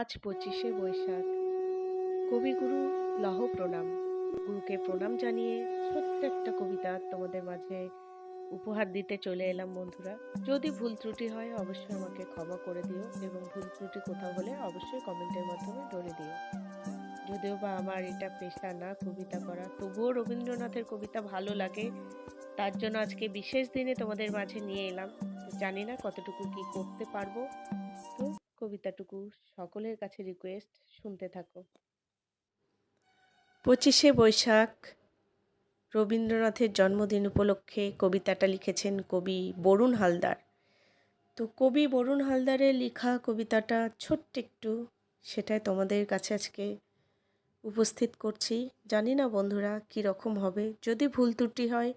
আজ পঁচিশে বৈশাখ। কবিগুরু লহ প্রণাম। গুরুকে প্রণাম জানিয়ে ছোট্ট একটা কবিতা তোমাদের মাঝে উপহার দিতে চলে এলাম বন্ধুরা। যদি ভুল ত্রুটি হয়, অবশ্যই আমাকে ক্ষমা করে দিও এবং ভুল ত্রুটি কোথাও হলে অবশ্যই কমেন্টের মাধ্যমে ধরে দিও। যদিও বা আমার এটা পেশা না কবিতা করা, তবুও রবীন্দ্রনাথের কবিতা ভালো লাগে। তার জন্য আজকে বিশেষ দিনে তোমাদের মাঝে নিয়ে এলাম। জানি না কতটুকু কি করতে পারব। তো কবিতাটুকু সকলের কাছে রিকোয়েস্ট শুনতে থাকো। পঁচিশে বৈশাখ, রবীন্দ্রনাথের জন্মদিন উপলক্ষে কবিতাটা লিখেছেন কবি বরুণ হালদার। তো কবি বরুণ হালদারের লেখা কবিতাটা ছোট্ট একটু সেটাই তোমাদের কাছে আজকে উপস্থিত করছি। জানি না বন্ধুরা কী রকম হবে, যদি ভুল ত্রুটি হয়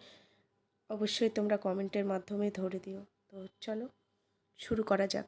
অবশ্যই তোমরা কমেন্টের মাধ্যমে ধরে দিও। তো চলো, শুরু করা যাক।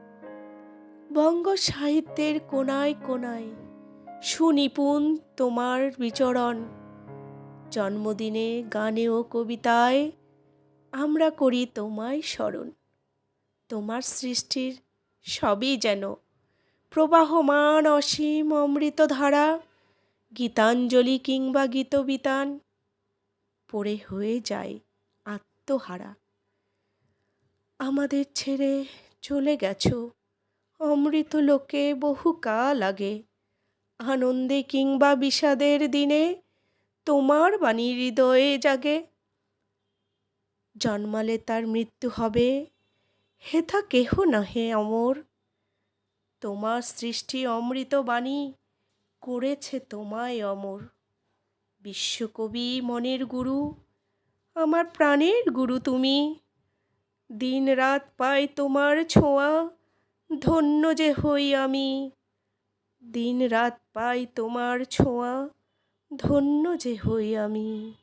বঙ্গ সাহিত্যের কোনায় কোনায় সুনিপুণ তোমার বিচরণ। জন্মদিনে গানে ও কবিতায় আমরা করি তোমায় স্মরণ। তোমার সৃষ্টির সবই যেন প্রবাহমান অসীম অমৃতধারা, গীতাঞ্জলি কিংবা গীতবিতান পড়ে হয়ে যায় আত্মহারা। আমাদের ছেড়ে চলে গেছো অমৃত লোকে বহু কাল আগে। আনন্দে কিংবা বিষাদের দিনে তোমার বাণী হৃদয়ে জাগে। জন্মালে তার মৃত্যু হবে, হেথা কেহ নহে অমর। তোমার সৃষ্টি অমৃত বাণী করেছে তোমায় অমর। বিশ্বকবি মনের গুরু, আমার প্রাণের গুরু তুমি। দিন রাত পাই তোমার ছোঁয়া ধন্য যে হই আমি। দিন রাত পাই তোমার ছোঁয়া ধন্য যে হই আমি।